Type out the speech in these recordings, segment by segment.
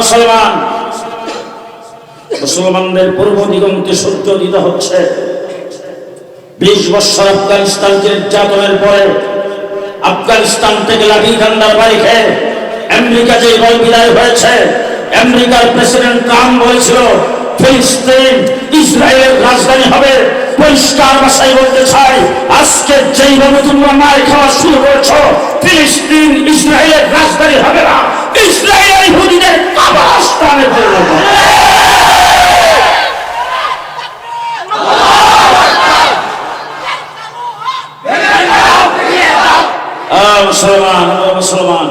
মুসলমান মুসলমানদের পূর্ব দিগন্তে সূর্য উদিত হচ্ছে। বিশ বছর আফগানিস্তানকে নির্যাতনের পরে আফগানিস্তান থেকে লাঠি ঠান্ডার বাড়ি আমেরিকা যে বল বিদায় হয়েছে, আমেরিকার প্রেসিডেন্ট ট্রাম্প বলেছিল, ফিলিস্তিন ইসরায়েলের রাজধানী হবে। পরিষ্কার ভাষায় বলতে চাই, আজকে যেইভাবে তোমরা মায়ের খাওয়া শুরু করেছ, ফিলিস্তিন ইসরায়েলের রাজধানী হবে না। ইসরায়েল ইহুদিদের কাবাস্তানে পরিণত হবে। আহ, মুসলমান ও মুসলমান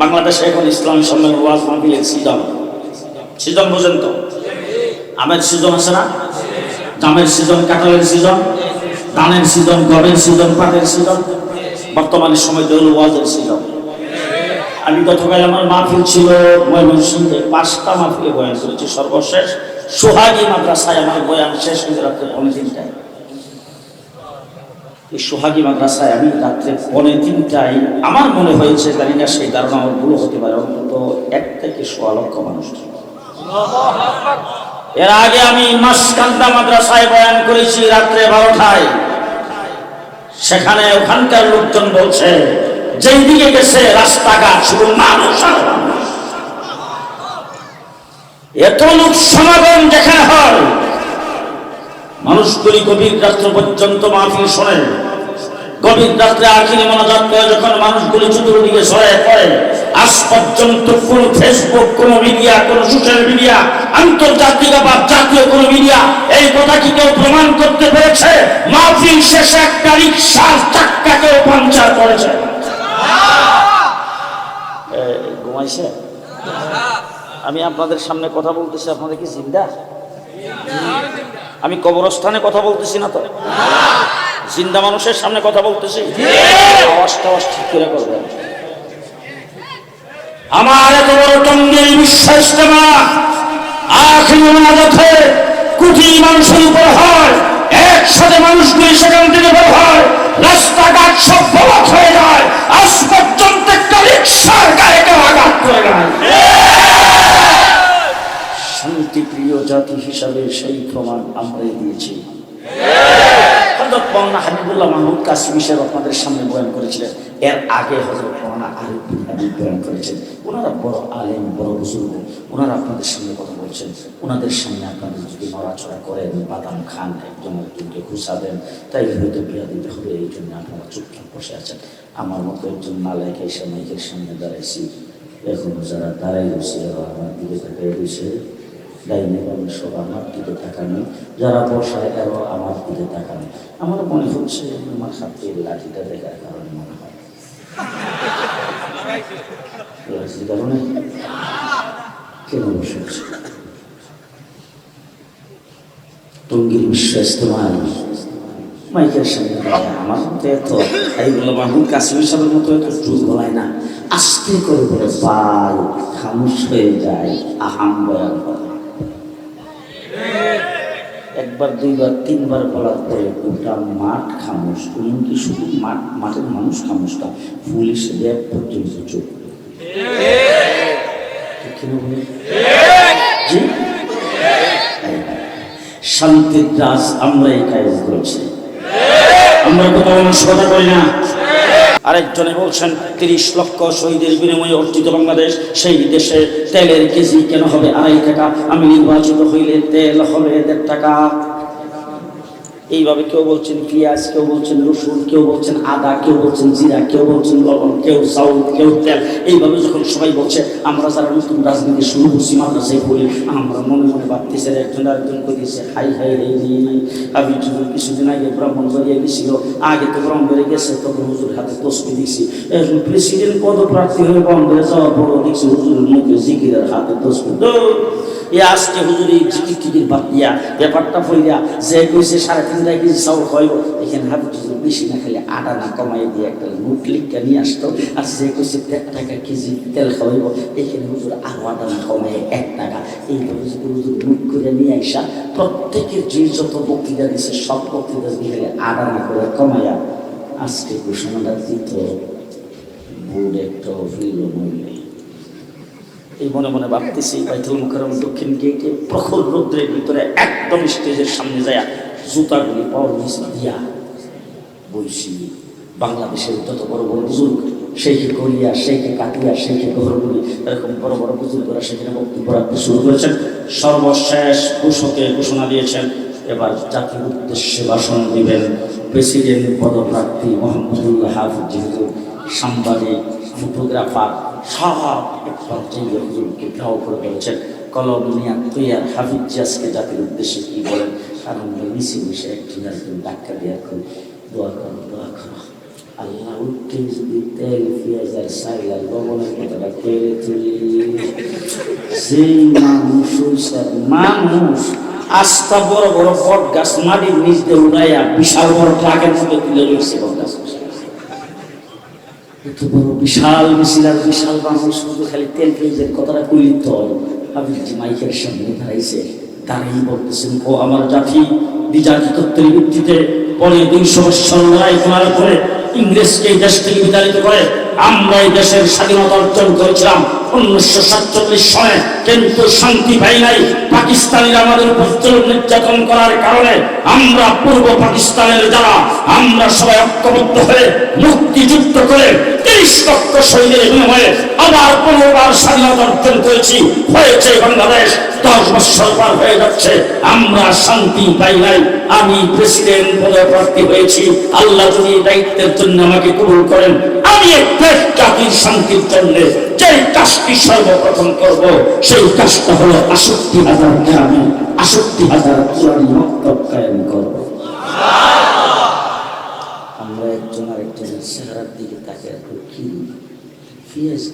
বাংলাদেশে এখন ইসলামী সম্মেলন ওয়াজ মাহফিলের সিজন। সিজন বোঝেন তো আমের সিজন আছে না? জামের সিজন, কাঁঠালের সিজন, ধানের সিজন, গমের সিজন, পাটের সিজন। বর্তমানে সময় হলো ওয়াজের সিজন। আমি গতকাল আমার মাহফিল ছিল ময়মনসিংহে। পাঁচটা মাহফিলে বয়ান করেছি সর্বশেষ। সোহাগী মাদ্রাসায় আমার বয়ান শেষ হয়ে রাত্রে পনেরো তিনটায়। এই সোহাগী মাদ্রাসায় আমি রাত্রে পৌনে তিনটায়, আমার মনে হয়েছে, জানি না সেই ধারণা আমার ভুল হতে পারে, অন্তত এক থেকে সোয়া লক্ষ মানুষ এর আগে আমি মাসকান্দা মাদ্রাসায় বয়ান করেছি রাত্রে বারোটায় সেখানে ওখানকার লোকজন বলছে, যেই দিকে গেছে রাস্তাঘাট, শুধু মানুষ। এত লোক সমাগম যেখানে হয় মানুষগুলি গভীর রাত্র পর্যন্ত মাহফিল শোনে। গভীর রাত্রে আখিরি মনোজাত করে যখন মানুষগুলি চতুর্দিকে সরাই পড়ে, আজ পর্যন্ত কোন ফেসবুক কোন মিডিয়া কোন সোশ্যাল মিডিয়া আন্তর্জাতিক বা জাতীয় কোন মিডিয়া এই কথা কি কেউ প্রমাণ করতে পেরেছে? মাহফিল শেষে একটা রিক্সার চাক্কাকেও পাঞ্চার করেছে। ঘুমাইছে? আমি আপনাদের সামনে কথা বলতেছি আপনাদের কি জিন্দা? আমি কবরস্থানে কথা বলতেছি না তো? জিন্দা মানুষের সামনে কথা বলতেছি? আমার এত বড় টঙ্গের বিশ্বাস কোটি মানুষের উপর হয়, একসাথে মানুষগুলি সেখান থেকে হয়, রাস্তাঘাট সব হয়ে যায়। হিসাবে সেই প্রমাণ আমরাই দিয়েছি। আপনাদের সামনে এর আগে করেছেন। ওনারা আলেম, বড় ওনারা আপনাদের কথা বলছেন। ওনাদের সামনে আপনাদের যদি করেন, বাদাম খান, একজন তাই দিতে হবে, এই জন্য আপনারা বসে আছেন। আমার মতো একজন নালায়ক এসে সামনে দাঁড়াইছি। এখন যারা দাঁড়াই রয়েছে সব আমার দিকে তাকানো যারা বসায় এরাও আমার দিকে তাকানো আমার মনে হচ্ছে আমার হাতে লাঠিটা দেখার কারণে মনে হয়। কারণে? কেন বসে আছে? টঙ্গীর বিশ্ব ইস্তেমাল মাইকের সামনে আমার মতো এত এইগুলো মাহমুদ কাসিমের সাহেবের মতো এত জোর গলায় না। আস্তে করে বলে পাই খামুশ হয়ে যায়। আহাম বয়ান করে। একবার, দুইবার, তিনবার বলার পরে গোটা মাঠ খামোশ। এমনকি শুধু মাঠ, মাঠের মানুষ খামোশ না পুলিশ র্যাব পর্যন্ত চোখ? শান্তির দাস আমরাই কায়েম করেছি। আমরা কোথাও সদা করি না। আরেকজনে বলছেন, তিরিশ লক্ষ শহীদের বিনিময়ে অর্জিত বাংলাদেশ, সেই দেশে তেলের কেজি কেন হবে আড়াই টাকা? আমি নির্বাচিত হইলে তেল হবে দেড় টাকা। এইভাবে কেউ বলছেন পেঁয়াজ, কেউ বলছেন রসুন, কেউ বলছেন আদা, কেউ বলছেন জিরা, কেউ বলছেন লবণ, কেউ চাউল, কেউ তেল। এইভাবে যখন সবাই বলছে, আমরা যারা নতুন রাজনীতি শুরু করছি, মাদ্রাসায় পড়ি, আমরা মনে মনে ভাবতেছে একজন আরেকজন কইতেছে, হাই হাই, রে আমি কিছুদিন আগে ব্রাহ্মণবাড়িয়া গেছিল, আগে তো ব্রাহ্মণবাড়ি গেছে, তখন হুজুর হাতে তসবি দিছি। প্রেসিডেন্ট পদপ্রার্থী হয়ে ব্রাহ্মণবাড়ি যাওয়ার পরও দেখছি হুজুরের মুখে জিকিরের হাতে তসবি। এ আজকে হুজুরি জিকির টিকির বাদ দিয়া, ব্যাপারটা ফইরা যে কইছে সাড়ে তিন টাকা কেজি চাউল খাইব, এখানে হাতে হুজুর বেশি না খেলে আটা না কমাই দিয়ে একটা নোট লিখটা নিয়ে আসতো। আর যে কইছে, দেড় টাকা কেজি তেল খাওয়াইব। এখানে হুজুর আরও আটা না কমাই এক টাকা। এইভাবে যদি হুজুর নোট করে নিয়ে আইসা প্রত্যেকের যে যত বক্তৃতা দিছে, সব বক্তৃতা দিয়ে আটা না করে কমাইয়া আজকে ঘোষণাটা দিত বোর্ড একটা মূল্যে। এই মনে মনে ভাবতেছি, বাইতুল মুখারম দক্ষিণ গেটে প্রখর রৌদ্রের ভিতরে একদম স্টেজের সামনে যায় জুতাগুলি পাওয়ার নিচ দিয়া বলছি বাংলাদেশের যত বড় বড় বুজুর্গ সেইকে করিয়া সেইকে কাটিয়া সেইকে গহরগুলি এরকম বড় বড় বুজুর্গরা সেখানে বক্তব্য রাখতে শুরু করেছেন। সর্বশেষ ঘোষকে ঘোষণা দিয়েছেন, এবার জাতির উদ্দেশ্যে ভাষণ দিবেন প্রেসিডেন্ট পদপ্রার্থী মোহাম্মদুল্লাহ যেহেতু সাংবাদিক, ফটোগ্রাফার সব এক পর্যায়ে হুজুরকে ঘাও করে বলেছেন, কলম নিয়া তৈয়ার হাফিজ জিয়াসকে জাতির উদ্দেশ্যে কি বলেন? কারণ মিশে মিশে একজন একজন ডাক্তার দেওয়া করে দোয়া করো, দোয়া আল্লাহ যদি তেল, পেঁয়াজ কথাটা কইলে তুলি। সেই মানুষ মানুষ আস্তা বড় বড় বট গাছ মাটির নিচ দিয়ে উড়াইয়া বিশাল বড় ট্রাকের মধ্যে তুলে রয়েছে বট গাছ। এত বড় বিশাল মিছিল আর বিশাল মানুষ, শুধু খালি তেল, পেঁয়াজের কথাটা কইলি তো হাবিবজি মাইকের সামনে দাঁড়াইছে। দাঁড়িয়ে বলতেছেন, ও আমার জাতি দ্বিজাতিত্বের ভিত্তিতে পরে দুইশো বৎসর লড়াই করার পরে ইংরেজকে দেশ বিতাড়িত করে আমরা এই দেশের স্বাধীনতা অর্জন করেছিলাম উনিশশো সাতচল্লিশ সনে কিন্তু শান্তি পাই নাই। পাকিস্তানিরা আমাদের উপর নির্যাতন করার কারণে আমরা পূর্ব পাকিস্তানের যারা, আমরা সবাই ঐক্যবদ্ধ হয়ে মুক্তিযুক্ত করে আবার করেছি। হয়েছে হয়ে যাচ্ছে। আমরা শান্তি পাই নাই। আমি প্রেসিডেন্ট পদপ্রার্থী হয়েছি। আল্লাহ যদি দায়িত্বের জন্য আমাকে কবুল করেন সর্বপ্রথম করব, সেই কাজটা হলো আষট্টি হাজারকে আমি আষট্টি হাজার কোরআন মক্তব কায়েম করব। আমরা একজন আরেকজনের চেহারার দিকে তাকে এখন কি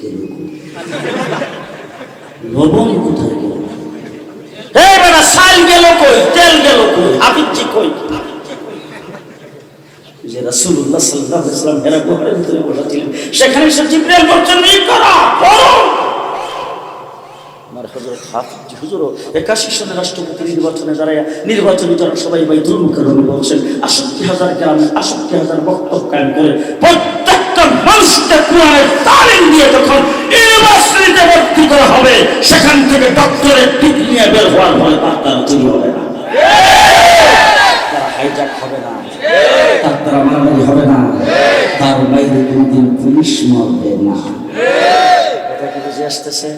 গেল লবণ কোথায় গেল? এই বেটা তেল গেল কই? হাবিবজি কই? সেখানে রাষ্ট্রপতি নির্বাচনে নির্বাচনী সবাই কায়েম করে প্রত্যেকটা হবে, সেখান থেকে ডক্টরের ডিগ্রি নিয়ে বের হওয়ার ফলে তার তৈরি হবে না। হাইজাক হবে না। তার দ্বারা মারামারি হবে না। তার বাইরে কোনদিন পুলিশ মরবে না। কথা কি বুঝে আসতেছে?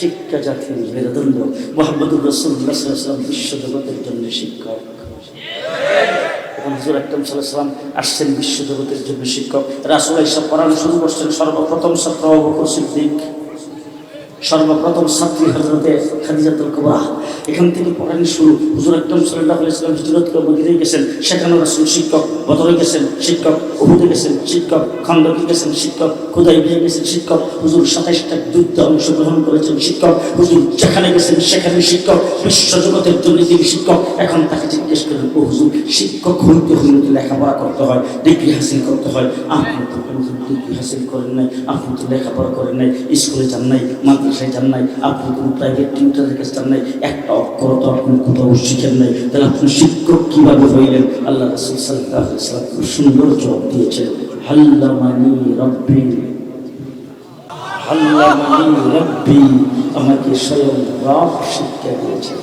শিক্ষা জাতির মেরুদণ্ড। মোহাম্মদুর রসুল্লাহ সাল্লাম বিশ্ব জগতের জন্য শিক্ষক। এখন হুজুর আকরম সাল্লাম আসছেন বিশ্ব জগতের জন্য শিক্ষক। রাসুল এইসব পড়ানো শুরু করছেন সর্বপ্রথম সিদ্দিক। সর্বপ্রথম ছাত্রী হজরতে খাদিজাতুল কুবরা। এখান থেকে পড়ানি শুরু। হুজুর একদম সাল্লাহ আলাইসালাম হিজরত মদিনায় গেছেন। সেখানে রাসুল শিক্ষক, বদরে গেছেন শিক্ষক, উহুদে গেছেন শিক্ষক, খন্দকে গেছেন শিক্ষক খুদাই বিয়ে গেছেন শিক্ষক, হুজুর সাতাইশটা যুদ্ধে অংশগ্রহণ করেছেন শিক্ষক, হুজুর যেখানে গেছেন সেখানে শিক্ষক বিশ্ব জগতের জন্য শিক্ষক। এখন তাকে জিজ্ঞেস করেন ও হুজুর, শিক্ষক হইতে হইলে তো লেখাপড়া করতে হয়, ডিগ্রি হাসিল করতে হয়, আপনি তো কোনোদিন হাসিল করেন নাই? আপনি তো লেখাপড়া করেন নাই? স্কুলে যান নাই? মাদ্রাসায় যান নাই? আপনি কোনো প্রাইভেট টিউটারের কাছে যান নাই? একটা অক্ষর তো আপনি কোথাও শিখেন নাই। তাহলে আপনি শিক্ষক কীভাবে হইলেন? আল্লাহ রসুল সাল্লাহ সুন্দর জবাব দিয়েছেন। হাল্লামানি রব্বি। হাল্লামানি রব্বি আমাকে স্বয়ং রব শিক্ষা দিয়েছে।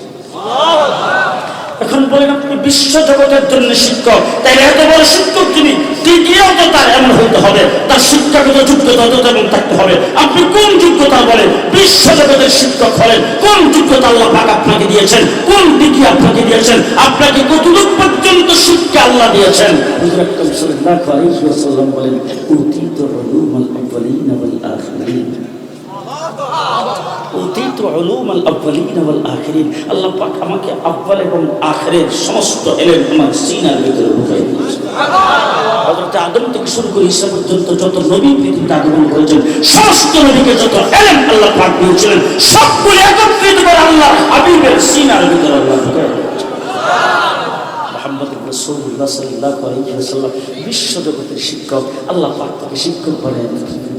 এখন বলেন, আপনি বিশ্ব জগতের জন্য শিক্ষক। তাই এত বড় শিক্ষক যিনি দ্বিতীয়ত তার এমন হইতে হবে। শিক্ষাগত যোগ্যতা তত এমন থাকতে হবে। আপনি কোন যোগ্যতা বলেন? বিশ্ব জগতের শিক্ষক হলেন। কোন যোগ্যতা আল্লাহ পাক আপনাকে দিয়েছেন? কোন ডিগ্রি আপনাকে দিয়েছেন? আপনাকে কতটুক পর্যন্ত শিক্ষা আল্লাহ দিয়েছেন? বলেন, অতীত علوم الاولين والاخرين আল্লাহ পাক আমাকে আব্বাল এবং আখেরের সমস্ত এলেম আমার সিনার ভিতরে ঢুকাই দিয়েছে হযরত আদম থেকে শুরু করে ঈসা পর্যন্ত যত নবী পৃথিবীতে আগমন করেছেন সমস্ত নবীকে যত এলেম আল্লাহ পাক দিয়েছিলেন সবগুলো একত্রিত করে আল্লাহ হাবিবের সিনার ভিতরে আল্লাহ ঢুকাই দিয়েছে মোহাম্মদ রসুল্লাহ সাল্লাহ আলাইহি ওয়াসাল্লাম বিশ্ব জগতের শিক্ষক আল্লাহ পাক তাকে শিক্ষক বলেন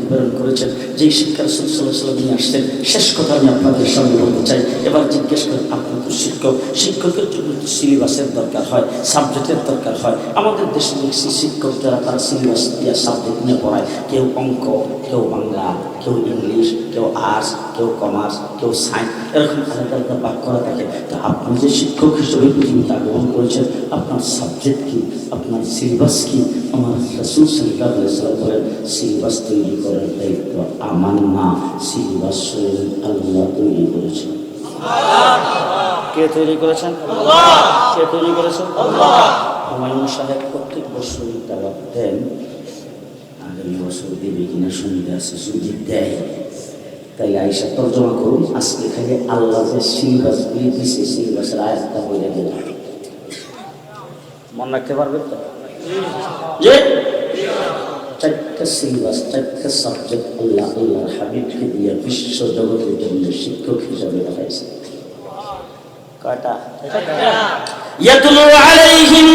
প্রেরণ করেছেন যেই শিক্ষা রসুল সাল্লাহ নিয়ে আসছেন। শেষ কথা আমি আপনাদের সামনে বলতে চাই। এবার জিজ্ঞেস করেন, আপনার তো শিক্ষক। শিক্ষকের জন্য সিলেবাসের দরকার হয় সাবজেক্টের দরকার হয়। আমাদের দেশে দেখছি শিক্ষক যারা তারা সিলেবাস দিয়ে সাবজেক্ট নিয়ে পড়ায়। কেউ অঙ্ক, কেউ বাংলা, কেউ ইংলিশ, কেউ আর্টস কেউ কমার্স কেউ সায়েন্স এরকম আলাদা আলাদা ভাগ করা থাকে। তো আপনি যে শিক্ষক হিসেবে পৃথিবীতে আগমন করেছেন, আপনার সাবজেক্ট কি? আপনার সিলেবাস কি? আমার রসুল সাল্লাহ সিলেবাস তৈরি করার দায়িত্ব আমার না সিলেবাস স্বয়ং আল্লাহ তৈরি করেছেন। কে তৈরি করেছেন? কে তৈরি করেছেন? হুমায়ুন সাহেব প্রত্যেক বছরই দাওয়াত দেন। আগামী বছর দেবে কিনা শুনতে আছে যদি দেয়। তাই আইসা তর্জমা করুন আজকে খালি আল্লাহ যে সিলেবাস গুলি দিছে সিলেবাসের আয়াতটা বলে দিলাম মনে রাখতে পারবেন তো? যে চারটা সিলেবাস চারটা সাবজেক্ট আল্লাহ আল্লাহর হাবিবকে দিয়ে বিশ্ব জগতের জন্য শিক্ষক হিসাবে কয়টা ইয়াতলু আলাইহিম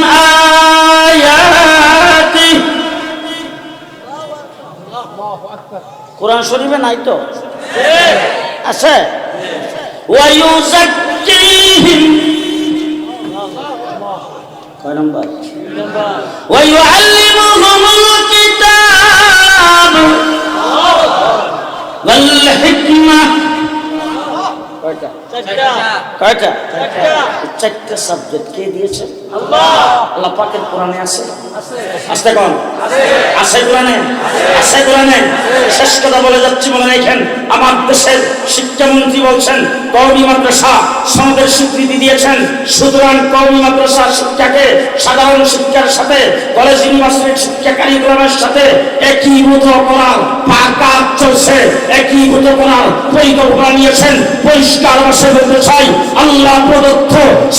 আয়াতি কোরআন শরীফে নাই তো? আছে? কয় নম্বর? ويعلمهم الكتاب والحكمة কয়টা? কয়টা? চারটা। সাবজেক্ট কে দিয়েছে আল্লাহ। পাকের কোরআনে আছে? আসতে কোন? আছে। কোরআনে? আছে। কোরআনে? শেষ কথা বলে যাচ্ছি বলে দেখেন আমার দেশের শিক্ষামন্ত্রী বলছেন কওমি মাদ্রাসা সনদের স্বীকৃতি দিয়েছেন। সুতরাং কওমি মাদ্রাসা শিক্ষাকে সাধারণ শিক্ষার সাথে কলেজ ইউনিভার্সিটির শিক্ষা কারিকুলামের সাথে একীভূত করার পাকা চলছে। একীভূত করার পরিকল্পনা নিয়েছেন। পরিষ্কার ভাষায় বলতে চাই, আল্লাহ প্রদত্ত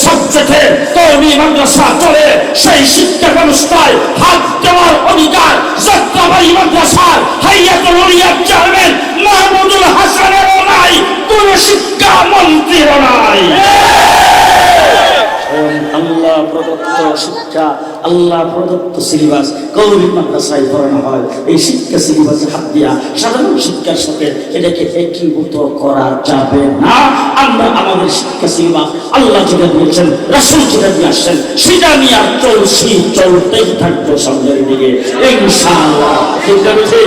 সবচেয়ে কওমি মাদ্রাসা চলে, সেই শিক্ষা ব্যবস্থায় হাত দেওয়ার অধিকার যাত্রাবাড়ি মাদ্রাসার হাইয়াতুল উলিয়ার চেয়ারম্যান মাহমুদুল হাসানেরও নাই, কোন শিক্ষা মন্ত্রীরও নাই। প্রদত্ত শিক্ষা আল্লাহ প্রদত্ত সিলেবাস কৌমি মাদ্রাসায় পড়ানো হয়। এই শিক্ষা সিলেবাসে হাত দিয়া সাধারণ শিক্ষার সাথে এটাকে একীভূত করা যাবে না। আমরা আমাদের শিক্ষা সিলেবাস আল্লাহ যেটা দিয়েছেন, রাসুল যেটা দিয়ে আসছেন সেটা নিয়ে আর চলছি, চলতেই থাকব সামনের দিকে। ইনশাআল্লাহ, ঠিক আছে?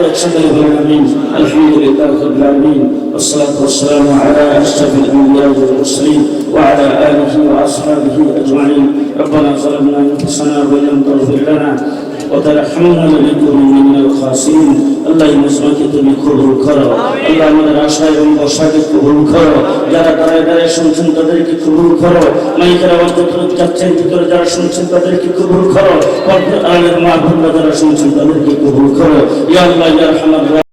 الحمد لله رب العالمين الحمد لله رب العالمين والصلاة والسلام على أشرف الأنبياء والمرسلين وعلى آله وأصحابه أجمعين. ربنا ظلمنا أنفسنا ولم تغفر لنا وترحمنا لنكونن من الخاسرين আল্লাহ এই মুসলমানকে তুমি কবুল করো আল্লাহ আমাদের আশা এবং বসাকে কবুল করো যারা দাঁড়ায় দাঁড়ায় শুনছেন তাদেরকে কবুল করো মাইকের আওয়াজ যতটুকু যাচ্ছেন ভিতরে যারা শুনছেন তাদেরকে কবুল করো পর্দার আলের মা বোনরা যারা শুনছেন তাদেরকে কবুল করো ইয়া আল্লাহ ইয়া রহমান